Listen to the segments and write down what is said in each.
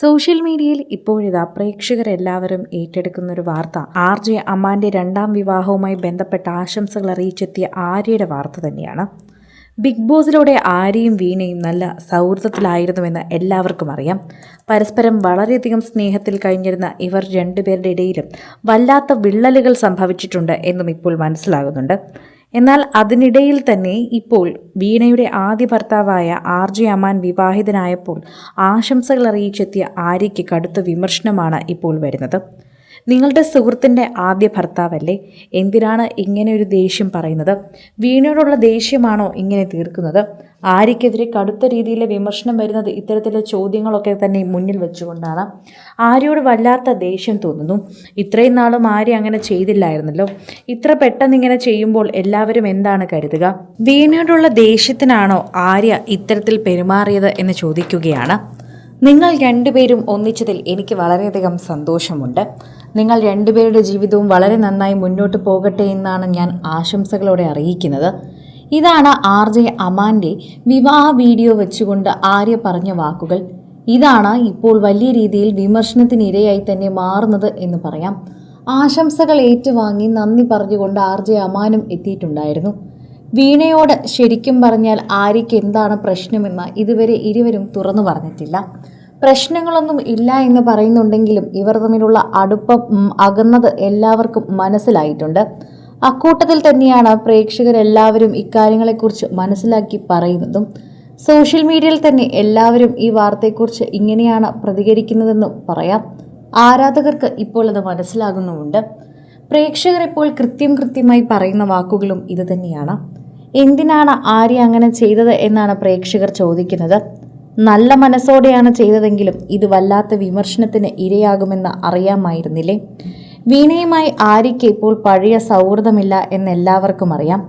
Social മീഡിയയിൽ ഇപ്പോഴിതാ പ്രേക്ഷകരെല്ലാവരും ഏറ്റെടുക്കുന്ന ഒരു വാർത്ത. ആർ ജെ അമ്മാന്റെ രണ്ടാം വിവാഹവുമായി ബന്ധപ്പെട്ട ആശംസകൾ അറിയിച്ചെത്തിയ ആര്യയുടെ വാർത്ത തന്നെയാണ്. ബിഗ് ബോസിലൂടെ ആര്യയും വീണയും നല്ല സൗഹൃദത്തിലായിരുന്നുവെന്ന് എല്ലാവർക്കും അറിയാം. പരസ്പരം വളരെയധികം സ്നേഹത്തിൽ കഴിഞ്ഞിരുന്ന ഇവർ രണ്ടുപേരുടെ ഇടയിലും വല്ലാത്ത വിള്ളലുകൾ സംഭവിച്ചിട്ടുണ്ട് എന്നും ഇപ്പോൾ മനസ്സിലാകുന്നുണ്ട്. എന്നാൽ അതിനിടയിൽ തന്നെ ഇപ്പോൾ വീണയുടെ ആദ്യ ഭർത്താവായ ആർ ജെ അമാൻ വിവാഹിതനായപ്പോൾ ആശംസകൾ അറിയിച്ചെത്തിയ ആര്യയ്ക്ക് കടുത്ത വിമർശനമാണ് ഇപ്പോൾ വരുന്നത്. നിങ്ങളുടെ സുഹൃത്തിന്റെ ആദ്യ ഭർത്താവല്ലേ? എന്തിനാണ് ഇങ്ങനെ ഒരു ദേഷ്യം പറയുന്നത്? വീണയോടുള്ള ദേഷ്യമാണോ ഇങ്ങനെ തീർക്കുന്നത്? ആരിക്കെതിരെ കടുത്ത രീതിയിലെ വിമർശനം വരുന്നത് ഇത്തരത്തിലെ ചോദ്യങ്ങളൊക്കെ തന്നെ മുന്നിൽ വെച്ചുകൊണ്ടാണ്. ആര്യയോട് വല്ലാത്ത ദേഷ്യം തോന്നുന്നു. ഇത്രയും നാളും ആര്യ അങ്ങനെ ചെയ്തില്ലായിരുന്നല്ലോ. ഇത്ര പെട്ടെന്ന് ഇങ്ങനെ ചെയ്യുമ്പോൾ എല്ലാവരും എന്താണ് കരുതുക? വീണയോടുള്ള ദേഷ്യത്തിനാണോ ആര്യ ഇത്തരത്തിൽ പെരുമാറിയത് എന്ന് ചോദിക്കുകയാണ്. നിങ്ങൾ രണ്ടുപേരും ഒന്നിച്ചതിൽ എനിക്ക് വളരെയധികം സന്തോഷമുണ്ട്. നിങ്ങൾ രണ്ടുപേരുടെ ജീവിതവും വളരെ നന്നായി മുന്നോട്ട് പോകട്ടെ എന്നാണ് ഞാൻ ആശംസകളോടെ അറിയിക്കുന്നത്. ഇതാണ് ആർ ജെ അമാന്റെ വിവാഹ വീഡിയോ വെച്ചുകൊണ്ട് ആര്യ പറഞ്ഞ വാക്കുകൾ. ഇതാണ് ഇപ്പോൾ വലിയ രീതിയിൽ വിമർശനത്തിനിരയായി തന്നെ മാറുന്നത് എന്ന് പറയാം. ആശംസകൾ ഏറ്റുവാങ്ങി നന്ദി പറഞ്ഞുകൊണ്ട് ആർ ജെ അമാനും എത്തിയിട്ടുണ്ടായിരുന്നു. വീണയോട് ശരിക്കും പറഞ്ഞാൽ ആര്യയ്ക്ക് എന്താണ് പ്രശ്നമെന്ന് ഇതുവരെ ഇരുവരും തുറന്നു പറഞ്ഞിട്ടില്ല. പ്രശ്നങ്ങളൊന്നും ഇല്ല എന്ന് പറയുന്നുണ്ടെങ്കിലും ഇവർ തമ്മിലുള്ള അടുപ്പം അകന്നത് എല്ലാവർക്കും മനസ്സിലായിട്ടുണ്ട്. അക്കൂട്ടത്തിൽ തന്നെയാണ് പ്രേക്ഷകരെല്ലാവരും ഇക്കാര്യങ്ങളെക്കുറിച്ച് മനസ്സിലാക്കി പറയുന്നതും. സോഷ്യൽ മീഡിയയിൽ തന്നെ എല്ലാവരും ഈ വാർത്തയെക്കുറിച്ച് ഇങ്ങനെയാണ് പ്രതികരിക്കുന്നതെന്നും പറയാം. ആരാധകർക്ക് ഇപ്പോൾ അത് മനസ്സിലാകുന്നുമുണ്ട്. പ്രേക്ഷകർ ഇപ്പോൾ കൃത്യം കൃത്യമായി പറയുന്ന വാക്കുകളും ഇത് തന്നെയാണ് എന്തിനാണ് ആര്യ അങ്ങനെ ചെയ്തത് എന്നാണ് പ്രേക്ഷകർ ചോദിക്കുന്നത്. നല്ല മനസ്സോടെയാണ് ചെയ്തതെങ്കിലും ഇത് വല്ലാത്ത വിമർശനത്തിന് ഇരയാകുമെന്ന് അറിയാമായിരുന്നില്ലേ? വീണയുമായി ആര്യയ്ക്ക് ഇപ്പോൾ പഴയ സൗഹൃദമില്ല എന്ന് എല്ലാവർക്കും അറിയാം.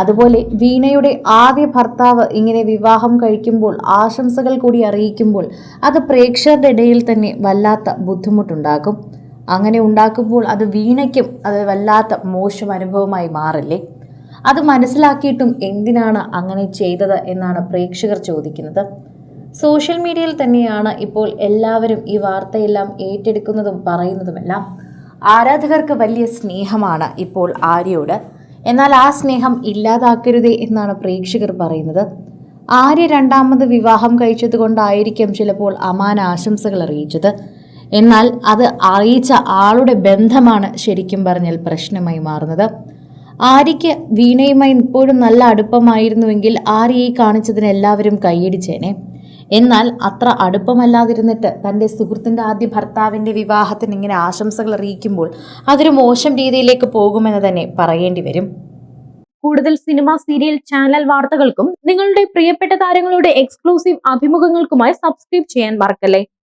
അതുപോലെ വീണയുടെ ആദ്യ ഭർത്താവ് ഇങ്ങനെ വിവാഹം കഴിക്കുമ്പോൾ ആശംസകൾ കൂടി അറിയിക്കുമ്പോൾ അത് പ്രേക്ഷകരുടെ ഇടയിൽ തന്നെ വല്ലാത്ത ബുദ്ധിമുട്ടുണ്ടാക്കും. അങ്ങനെ ഉണ്ടാക്കുമ്പോൾ അത് വീണയ്ക്കും അത് വല്ലാത്ത മോശം അനുഭവമായി മാറില്ലേ? അത് മനസ്സിലാക്കിയിട്ടും എന്തിനാണ് അങ്ങനെ ചെയ്തത് എന്നാണ് പ്രേക്ഷകർ ചോദിക്കുന്നത്. സോഷ്യൽ മീഡിയയിൽ തന്നെയാണ് ഇപ്പോൾ എല്ലാവരും ഈ വാർത്തയെല്ലാം ഏറ്റെടുക്കുന്നതും പറയുന്നതുമെല്ലാം. ആരാധകർക്ക് വലിയ സ്നേഹമാണ് ഇപ്പോൾ ആര്യയോട്. എന്നാൽ ആ സ്നേഹം ഇല്ലാതാക്കരുതേ എന്നാണ് പ്രേക്ഷകർ പറയുന്നത്. ആര്യ രണ്ടാമത് വിവാഹം കഴിച്ചത് കൊണ്ടായിരിക്കും ചിലപ്പോൾ അമാൻ ആശംസകൾ അറിയിച്ചത്. എന്നാൽ അത് അറിയിച്ച ആളുടെ ബന്ധമാണ് ശരിക്കും പറഞ്ഞാൽ പ്രശ്നമായി മാറുന്നത്. ആര്യയ്ക്ക് വീണയുമായി ഇപ്പോഴും നല്ല അടുപ്പമായിരുന്നുവെങ്കിൽ ആര്യയെ കാണിച്ചതിന് എല്ലാവരും കൈയടിച്ചേനെ. എന്നാൽ അത്ര അടുപ്പമല്ലാതിരുന്നിട്ട് തന്റെ സുഹൃത്തിന്റെ ആദ്യ ഭർത്താവിന്റെ വിവാഹത്തിന് ഇങ്ങനെ ആശംസകൾ അറിയിക്കുമ്പോൾ അതൊരു മോശം രീതിയിലേക്ക് പോകുമെന്ന് തന്നെ പറയേണ്ടി വരും. കൂടുതൽ സിനിമ സീരിയൽ ചാനൽ വാർത്തകൾക്കും നിങ്ങളുടെ പ്രിയപ്പെട്ട താരങ്ങളുടെ എക്സ്ക്ലൂസീവ് അഭിമുഖങ്ങൾക്കുമായി സബ്സ്ക്രൈബ് ചെയ്യാൻ മറക്കല്ലേ?